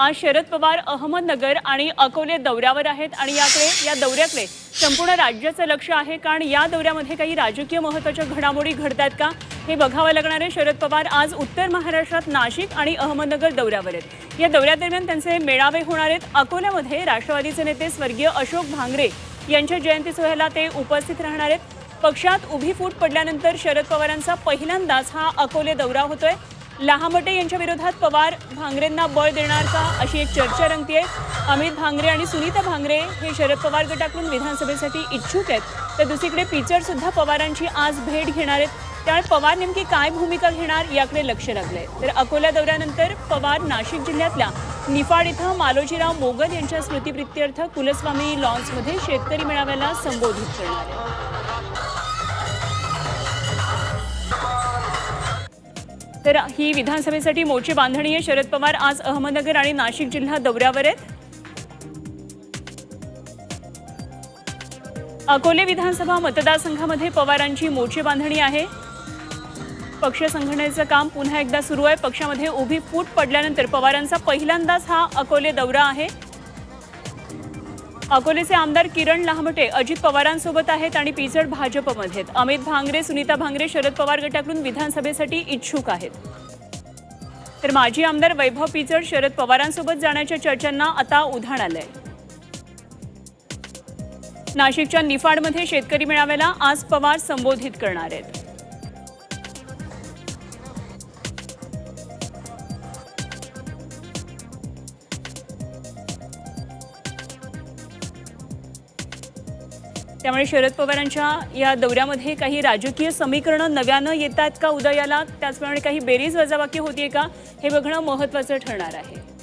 आज शरद पवार अहमदनगर आणि अकोले दौऱ्यावर आहेत आणि याकडे या दौऱ्याकडे संपूर्ण राज्याचं लक्ष आहे. कारण या दौऱ्यामध्ये काही राजकीय महत्त्वाच्या घडामोडी घडतात का? हे बघावं लागणार आहे. शरद पवार आज उत्तर महाराष्ट्रात नाशिक आणि अहमदनगर दौऱ्यावर आहेत. या दौऱ्यादरम्यान त्यांचे मेळावे होणार आहेत. अकोल्यामध्ये राष्ट्रवादीचे नेते स्वर्गीय अशोक भांगरे यांच्या जयंती सोहळ्याला ते उपस्थित राहणार आहेत. पक्षात उभी फूट पडल्यानंतर शरद पवारांचा पहिल्यांदाच हा अकोले दौरा होतोय. लहामटे यांच्या विरोधात पवार भांगरेंना बळ देणार का अशी एक चर्चा रंगतीये. अमित भांगरे आणि सुनीता भांगरे हे शरद पवार गटाकडून विधानसभेसाठी इच्छुक आहेत. तर दुसरीकडे पिचर सुद्धा पवारांची आज भेट घेणार आहेत. त्यामुळे पवार नेमकी काय भूमिका घेणार याकडे लक्ष लागलंय. तर अकोला दौऱ्यानंतर पवार नाशिक जिल्ह्यातल्या निफाड इथं मालोजीराव मोगल यांच्या स्मृतिप्रित्यर्थ कुलस्वामी लॉन्समध्ये शेतकरी मेळाव्याला संबोधित करणार आहेत. तर ही विधानसभेसाठी मोर्चे बांधणी आहे शरद पवार आज अहमदनगर आणि नाशिक जिल्हा दौऱ्यावर आहेत. अकोले विधानसभा मतदारसंघामध्ये पवारांची मोर्चे बांधणी आहे. पक्ष संघटनेचं काम पुन्हा एकदा सुरू आहे. पक्षामध्ये उभी फूट पडल्यानंतर पवारांचा पहिल्यांदाच हा अकोले दौरा आहे. अकोलेचे आमदार किरण लहमटे अजित पवारांसोबत आहेत आणि पिचड भाजपमध्ये आहेत अमित भांगरे सुनीता भांगरे शरद पवार गटाकडून विधानसभेसाठी इच्छुक आहेत. तर माजी आमदार वैभव पिचड शरद पवारांसोबत जाण्याच्या चर्चांना आता उधाण आलंय. नाशिकच्या निफाडमध्ये शेतकरी मेळाव्याला आज पवार संबोधित करणार आहेत. त्यामुळे शरद पवारांच्या या दौऱ्यामध्ये काही राजकीय समीकरणं नव्यानं येतात का उदयाला? त्याचप्रमाणे काही बेरीज वजाबाकी होतीये का? हे बघणं महत्त्वाचं ठरणार आहे.